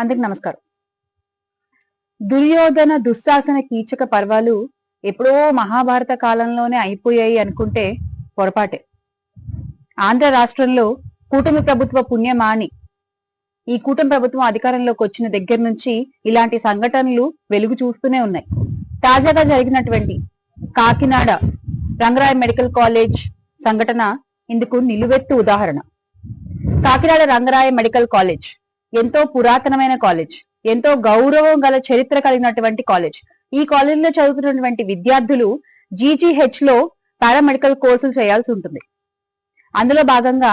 అందరికి నమస్కారం. దుర్యోధన దుశ్శాసన కీచక పర్వాలు ఎప్పుడో మహాభారత కాలంలోనే అయిపోయాయి అనుకుంటే పొరపాటే. ఆంధ్ర రాష్ట్రంలో కూటమి ప్రభుత్వ పుణ్యమాని ఈ కూటమి ప్రభుత్వం అధికారంలోకి వచ్చిన దగ్గర నుంచి ఇలాంటి సంఘటనలు వెలుగు చూస్తూనే ఉన్నాయి. తాజాగా జరిగినటువంటి కాకినాడ రంగరాయ మెడికల్ కాలేజ్ సంఘటన ఇందుకు నిలువెత్తు ఉదాహరణ. కాకినాడ రంగరాయ మెడికల్ కాలేజ్ ఎంతో పురాతనమైన కాలేజ్ ఎంతో గౌరవం గల చరిత్ర కలిగినటువంటి కాలేజ్ ఈ కాలేజీలో చదువుతున్నటువంటి విద్యార్థులు జీజీహెచ్లో పారామెడికల్ కోర్సులు చేయాల్సి ఉంటుంది. అందులో భాగంగా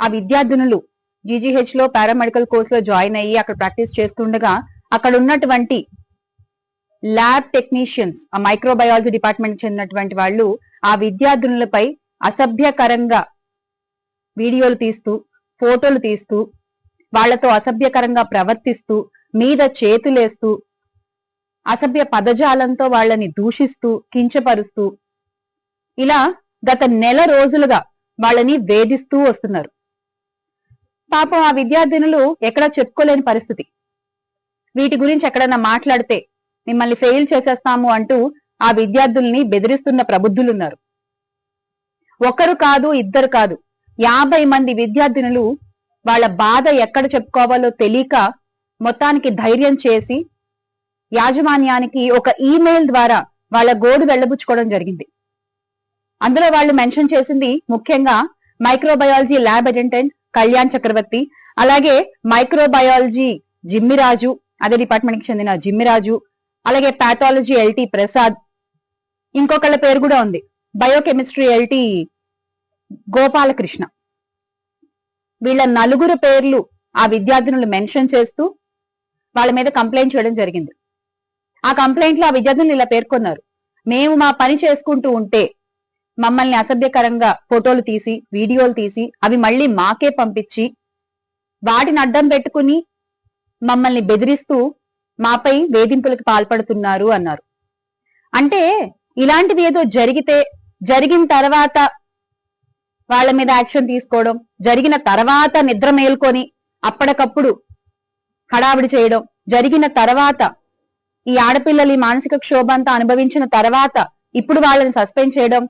ఆ విద్యార్థినులు జీజీహెచ్లో పారామెడికల్ కోర్సులో జాయిన్ అయ్యి అక్కడ ప్రాక్టీస్ చేస్తుండగా అక్కడ ఉన్నటువంటి ల్యాబ్ టెక్నీషియన్స్ ఆ మైక్రోబయాలజీ డిపార్ట్మెంట్ చెందినటువంటి వాళ్ళు ఆ విద్యార్థినులపై అసభ్యకరంగా వీడియోలు తీస్తూ ఫోటోలు తీస్తూ వాళ్ళతో అసభ్యకరంగా ప్రవర్తిస్తూ మీద చేతులేస్తూ అసభ్య పదజాలంతో వాళ్ళని దూషిస్తూ కించపరుస్తూ ఇలా గత నెల రోజులుగా వాళ్ళని వేధిస్తూ వస్తున్నారు. పాపం ఆ విద్యార్థినులు ఎక్కడా చెప్పుకోలేని పరిస్థితి. వీటి గురించి ఎక్కడన్నా మాట్లాడితే మిమ్మల్ని ఫెయిల్ చేసేస్తాము అంటూ ఆ విద్యార్థుల్ని బెదిరిస్తున్న ప్రబుద్ధులున్నారు. ఒకరు కాదు ఇద్దరు కాదు యాభై మంది విద్యార్థినులు వాళ్ళ బాధ ఎక్కడ చెప్పుకోవాలో తెలియక మొత్తానికి ధైర్యం చేసి యాజమాన్యానికి ఒక ఈమెయిల్ ద్వారా వాళ్ళ గోడు వెళ్ళబుచ్చుకోవడం జరిగింది. అందులో వాళ్ళు మెన్షన్ చేసింది ముఖ్యంగా microbiology lab attendant Kalyan Chakravarthy అలాగే మైక్రోబయాలజీ జిమ్మిరాజు అదే డిపార్ట్మెంట్కి చెందిన జిమ్మిరాజు అలాగే పాథాలజీ ఎల్టీ ప్రసాద్ ఇంకొకళ్ళ పేరు కూడా ఉంది. Biochemistry LT Gopalakrishna. వీళ్ళ నలుగురు పేర్లు ఆ విద్యార్థినులు మెన్షన్ చేస్తూ వాళ్ళ మీద కంప్లైంట్ చేయడం జరిగింది. ఆ కంప్లైంట్లో ఆ విద్యార్థులు ఇలా పేర్కొన్నారు. మేము మా పని చేసుకుంటూ ఉంటే మమ్మల్ని అసభ్యకరంగా ఫోటోలు తీసి వీడియోలు తీసి అవి మళ్ళీ మాకే పంపించి వాటిని అడ్డం పెట్టుకుని మమ్మల్ని బెదిరిస్తూ మాపై వేధింపులకు పాల్పడుతున్నారు అన్నారు. అంటే ఇలాంటిది ఏదో జరిగితే జరిగిన తర్వాత వాళ్ళ మీద యాక్షన్ తీసుకోవడం జరిగిన తర్వాత నిద్ర మేల్కొని అప్పటికప్పుడు హడావిడి చేయడం జరిగిన తర్వాత ఈ ఆడపిల్లలు మానసిక క్షోభ అంతా అనుభవించిన తర్వాత ఇప్పుడు వాళ్ళని సస్పెండ్ చేయడం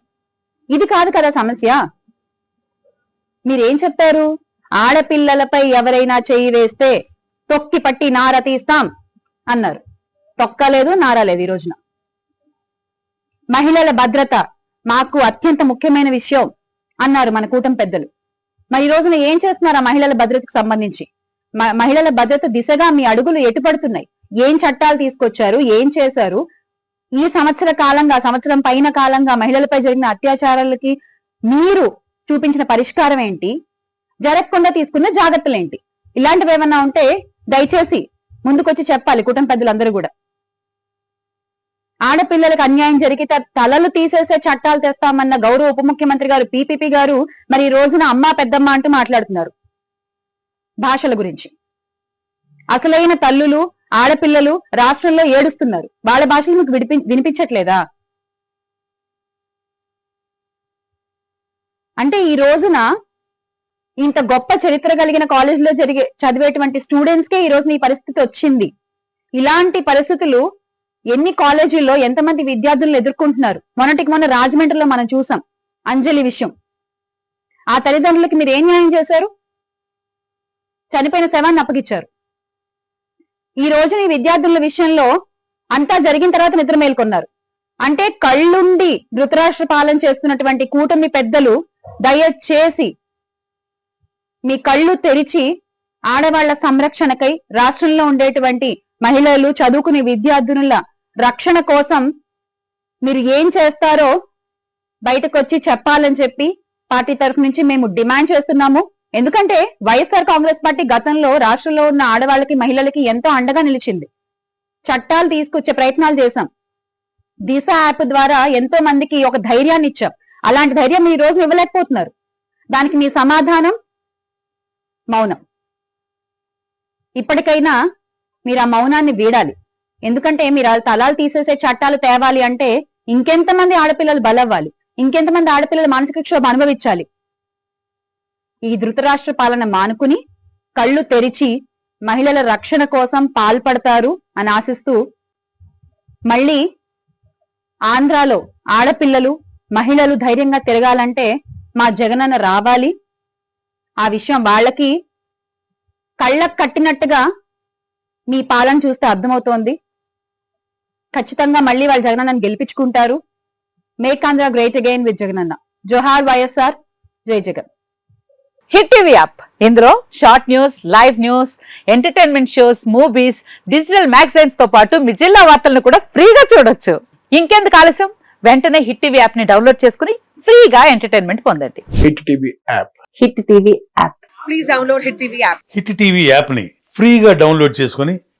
ఇది కాదు కదా సమస్య. మీరేం చెప్పారు ఆడపిల్లలపై ఎవరైనా చెయ్యి వేస్తే తొక్కి పట్టి నార తీస్తాం అన్నారు. తొక్కలేదు నారాలేదు ఈ రోజున. మహిళల భద్రత మాకు అత్యంత ముఖ్యమైన విషయం. అన్నారు మన కూటమి పెద్దలు. మరి ఈ రోజున ఏం చేస్తున్నారు ఆ మహిళల భద్రతకు సంబంధించి? మ- మహిళల భద్రత దిశగా మీ అడుగులు ఎటుపడుతున్నాయి ఏం చట్టాలు తీసుకొచ్చారు? ఏం చేశారు? ఈ సంవత్సర కాలంగా సంవత్సరం పైన కాలంగా మహిళలపై జరిగిన అత్యాచారాలకి మీరు చూపించిన పరిష్కారం ఏంటి? జరగకుండా తీసుకున్న జాగ్రత్తలు ఏంటి ఇలాంటివి ఏమన్నా ఉంటే దయచేసి ముందుకొచ్చి చెప్పాలి కుటుంబ పెద్దలందరూ కూడా. ఆడపిల్లలకు అన్యాయం జరిగితే తలలు తీసేసే చట్టాలు తెస్తామన్న గౌరవ ఉప ముఖ్యమంత్రి గారు పీపీపీ గారు మరి ఈ రోజున అమ్మ పెద్దమ్మ అంటూ మాట్లాడుతున్నారు. భాషల గురించి. అసలైన తల్లులు ఆడపిల్లలు రాష్ట్రంలో ఏడుస్తున్నారు. వాళ్ళ భాషలు మీకు విడిపి వినిపించట్లేదా? అంటే ఈ రోజున ఇంత గొప్ప చరిత్ర కలిగిన కాలేజీలో జరిగే చదివేటువంటి స్టూడెంట్స్ కే ఈ రోజున ఈ పరిస్థితి వచ్చింది. ఇలాంటి పరిస్థితులు ఎన్ని కాలేజీల్లో ఎంతమంది విద్యార్థులను ఎదుర్కొంటున్నారు? మొన్నటికి మొన్న రాజమండ్రిలో మనం చూసాం అంజలి విషయం. ఆ తల్లిదండ్రులకి మీరు ఏం న్యాయం చేశారు? చనిపోయిన శవాన్ని అప్పగిచ్చారు ఈ రోజున ఈ విద్యార్థుల విషయంలో అంతా జరిగిన తర్వాత నిద్ర మేల్కొన్నారు. అంటే కళ్ళుండి ధృతరాష్ట్ర పాలన చేస్తున్నటువంటి కూటమి పెద్దలు దయచేసి మీ కళ్ళు తెరిచి ఆడవాళ్ళ సంరక్షణకై రాష్ట్రంలో ఉండేటువంటి మహిళలు చదువుకునే విద్యార్థినుల రక్షణ కోసం మీరు ఏం చేస్తారో బయటకు వచ్చి చెప్పాలని చెప్పి పార్టీ తరఫు నుంచి మేము డిమాండ్ చేస్తున్నాము. ఎందుకంటే వైఎస్ఆర్ కాంగ్రెస్ పార్టీ గతంలో రాష్ట్రంలో ఉన్న ఆడవాళ్ళకి మహిళలకి ఎంతో అండగా నిలిచింది. చట్టాలు తీసుకొచ్చే ప్రయత్నాలు చేశాం. దిశ యాప్ ద్వారా ఎంతో మందికి ఒక ధైర్యాన్ని ఇచ్చాం. అలాంటి ధైర్యం ఈ రోజు ఇవ్వలేకపోతున్నారు. దానికి మీ సమాధానం? మౌనం. ఇప్పటికైనా మీరు ఆ మౌనాన్ని వీడాలి. ఎందుకంటే మీరు తలాలు తీసేసే చట్టాలు తేవాలి అంటే ఇంకెంతమంది ఆడపిల్లలు బలవ్వాలి ఇంకెంతమంది ఆడపిల్లలు మానసిక క్షోభ అనుభవించాలి? ఈ ధృతరాష్ట్ర పాలన మానుకుని కళ్ళు తెరిచి మహిళల రక్షణ కోసం పాల్పడతారు అని ఆశిస్తూ మళ్ళీ ఆంధ్రాలో ఆడపిల్లలు మహిళలు ధైర్యంగా తిరగాలంటే మా జగనన్న రావాలి. ఆ విషయం వాళ్ళకి కళ్ళకు కట్టినట్టుగా మీ పాలన చూస్తే అర్థమవుతోంది. ఖచ్చితంగా మళ్ళీ వాళ్ళు జగనన్నను గెలిపించుకుంటారు. Make Andhra great again with Jagananna జోహార్ వైఎస్ఆర్ జై జగన్ హిట్ టీవీ యాప్ ఇందులో short news live news entertainment shows movies digital మ్యాగజైన్స్తో పాటు మీ జిల్లా వార్తలను కూడా ఫ్రీగా చూడొచ్చు. ఇంకెందుకు ఆలస్యం? వెంటనే హిట్ టీవీ యాప్ని డౌన్లోడ్ చేసుకుని ఫ్రీగా ఎంటర్టైన్మెంట్ పొందండి. Hit TV app Hit TV app please download Hit TV app. Hit TV యాప్ని ఫ్రీగా డౌన్లోడ్ చేసుకొని